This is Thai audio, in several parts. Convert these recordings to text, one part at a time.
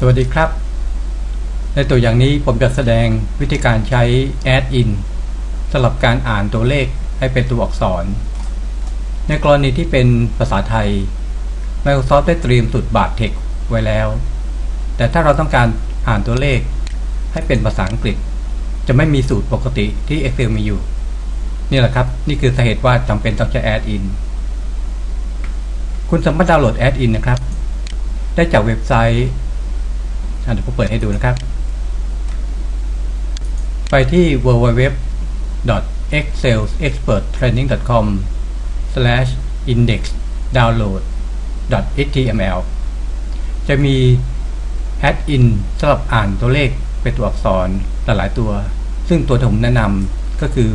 สวัสดีครับ ในตัวอย่างนี้ผมจะแสดงวิธีการใช้ add in สำหรับการอ่านตัวเลขให้เป็นตัวอักษร ในกรณีที่เป็นภาษาไทย Microsoft ได้เตรียมสูตรบาทเทคไว้แล้ว แต่ถ้าเราต้องการอ่านตัวเลขให้เป็นภาษาอังกฤษ จะไม่มีสูตรปกติที่ Excel มีอยู่ นี่แหละครับ นี่คือสาเหตุว่าจำเป็นต้องใช้ add in คุณสามารถดาวน์โหลด add in นะครับ ได้จากเว็บไซต์ เดี๋ยวผมเปิดให้ดูนะครับ ไปที่ www.excelexpert-training.com/index-download.html จะมี add-in สำหรับอ่านตัวเลขเป็นตัวอักษรหลายๆตัว ซึ่งตัวที่ผมแนะนำก็คือ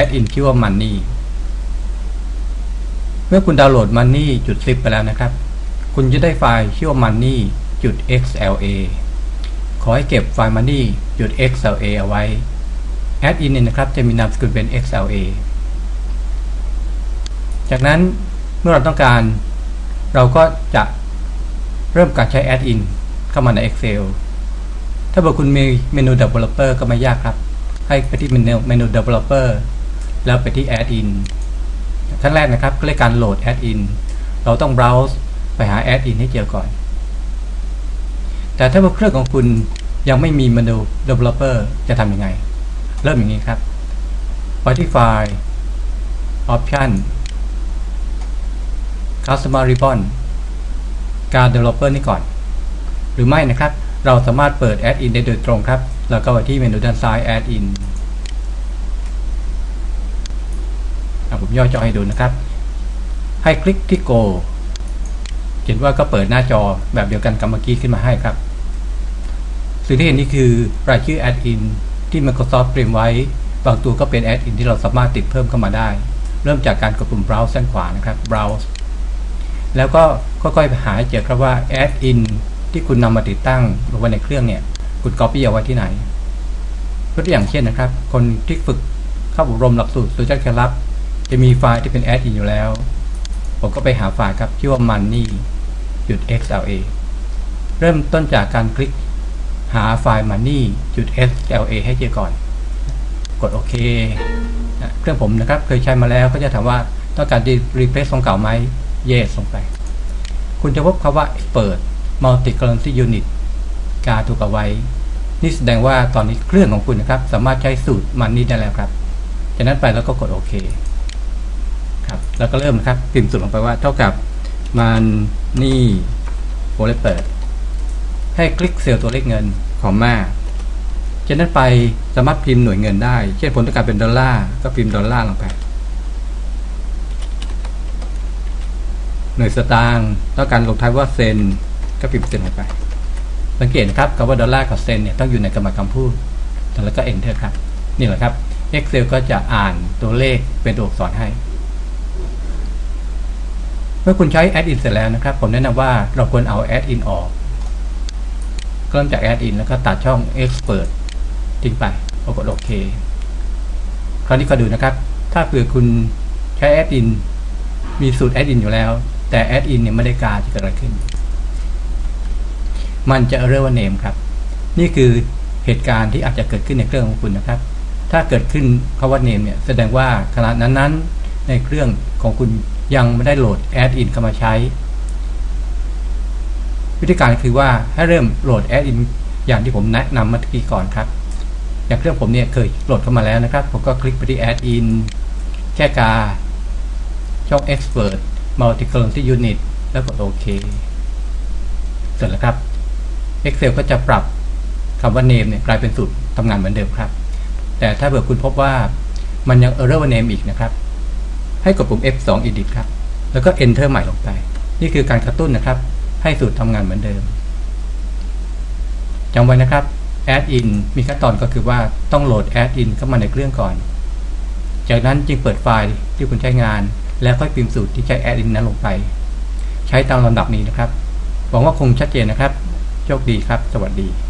add-in ชื่อว่า Money เมื่อคุณดาวน์โหลด Money จุด zip ไปแล้วนะครับ คุณจะได้ไฟล์ชื่อว่า money จุด xla ขอให้เก็บไฟล์ money จุด xla เอาไว้ add in เนี่ยนะครับจะมีนามสกุลเป็น xla จากนั้นเมื่อเราต้องการ เราก็จะเริ่มการใช้ add in เข้ามาใน Excel ถ้าบอกคุณมีเมนู developer ก็ไม่ยากครับ ให้ไปที่เมนูเมนู developer แล้วไปที่ add in ขั้นแรกนะครับก็เรียกการโหลด add in เราต้อง browse ไปหา add in ให้เจอก่อน แต่ถ้าว่าเครื่องของคุณยังไม่มีเมนู developer จะทำยังไง เริ่มอย่างนี้ครับ ไปที่ไฟล์ option customer ribbon การ developer นี่ก่อน หรือไม่นะครับ เราสามารถเปิด add in ได้โดยตรงครับ แล้วก็ไปที่เมนูด้านซ้าย add in อะผมย่อจอให้ดูนะครับ ให้คลิกที่ go เห็นว่าก็เปิดหน้าจอแบบเดียวกันกับเมื่อกี้ขึ้นมาให้ครับ สิ่งที่เห็นนี่คือรายชื่อ add-in ที่ Microsoft เตรียมไว้ บางตัวก็เป็น add-in ที่เราสามารถติดเพิ่มเข้ามาได้ เริ่มจากการกดปุ่ม browse ด้านขวานะครับ browse แล้วก็ค่อยๆไปหาเจอครับว่า add-in ที่คุณนำมาติดตั้งลงไว้ในเครื่องเนี่ย คุณ copy เอาไว้ที่ไหนยกตัวอย่างเช่นนะครับ คนที่ฝึกเข้าอบรมหลักสูตร Solution เคลับจะมีไฟล์ที่เป็น add-in อยู่แล้ว ผมก็ไปหาไฟล์ครับชื่อว่า money xla เริ่มต้นจากการคลิก หาไฟล์ money xla ให้เจอก่อน กดโอเคนะเครื่องผมนะครับ เคยใช้มาแล้วก็จะถามว่าต้องการ replace ของเก่าไหม yes ลงไป คุณจะพบคำว่าเปิด multi currency unit กาถูกเอาไว้ นี่แสดงว่าตอนนี้เครื่องของคุณนะครับ สามารถใช้สูตร money ได้แล้วครับ จากนั้นไปแล้วก็กดโอเคครับ แล้วก็เริ่มนะครับ พิมพ์สูตรลงไปว่าเท่ากับมันนี่โวเลเปิด ให้คลิกเซลล์ตัวเลขเงินของมาจากนั้นไปสามารถพิมพ์หน่วยเงินได้ เช่นผลต้องการเป็นดอลลาร์ก็พิมพ์ดอลลาร์ลงไป หน่วยสตางค์ต้องการลงท้ายว่าเซนก็พิมพ์เซนลงไป สังเกตนะครับคำว่าดอลลาร์กับเซนเนี่ยต้องอยู่ในกรรมคำพูด แล้วก็ enter ครับ นี่แหละครับ Excel ก็จะอ่านตัวเลขเป็นตัวอักษรให้ เมื่อคุณใช้ add in เสร็จแล้วนะครับ ผมแนะนำว่าเราควรเอา add in ออก ริ่มจาก add in แล้วก็ตัดช่อง expert ทิ้งไปกดโอเค คราวนี้ก็ดูนะครับ ถ้าเผื่อคุณใช้ add in มีสูตร add in อยู่แล้ว แต่ add in เนี่ยไม่ได้กาจะเกิดอะไรขึ้น มันจะ error ว่า name ครับ นี่คือเหตุการณ์ที่อาจจะเกิดขึ้นในเครื่องของคุณนะครับ ถ้าเกิดขึ้นคำว่า name เนี่ยแสดงว่าขณะนั้นๆในเครื่องของคุณยังไม่ได้โหลด add-in เข้ามาใช้ วิธีการคือว่าให้เริ่มโหลด add-in อย่างที่ผมแนะนำเมื่อกี้ก่อนครับ อย่างเครื่องผมเนี่ยเคยโหลดเข้ามาแล้วนะครับ ผมก็คลิกไปที่ add-in แค่กาช่อง expert multi currency unit แล้วกดโอเค เสร็จแล้วครับ Excel ก็จะปรับคำว่า name เนี่ยกลายเป็นสูตรทำงานเหมือนเดิมครับ แต่ถ้าเผื่อคุณพบว่ามันยัง error ว่า name อีกนะครับ ให้กดปุ่ม F2 Edit ครับ แล้วก็ Enter ใหม่ลงไป นี่คือการกระตุ้นนะครับ ให้สูตรทำงานเหมือนเดิมจำไว้นะครับ Add in มีขั้นตอนก็คือว่าต้องโหลด Add in เข้ามาในเครื่องก่อน จากนั้นจึงเปิดไฟล์ที่คุณใช้งาน แล้วค่อยพิมพ์สูตรที่ใช้ Add in นั้นลงไป ใช้ตามลำดับนี้นะครับ หวังว่าคงชัดเจนนะครับ โชคดีครับ สวัสดี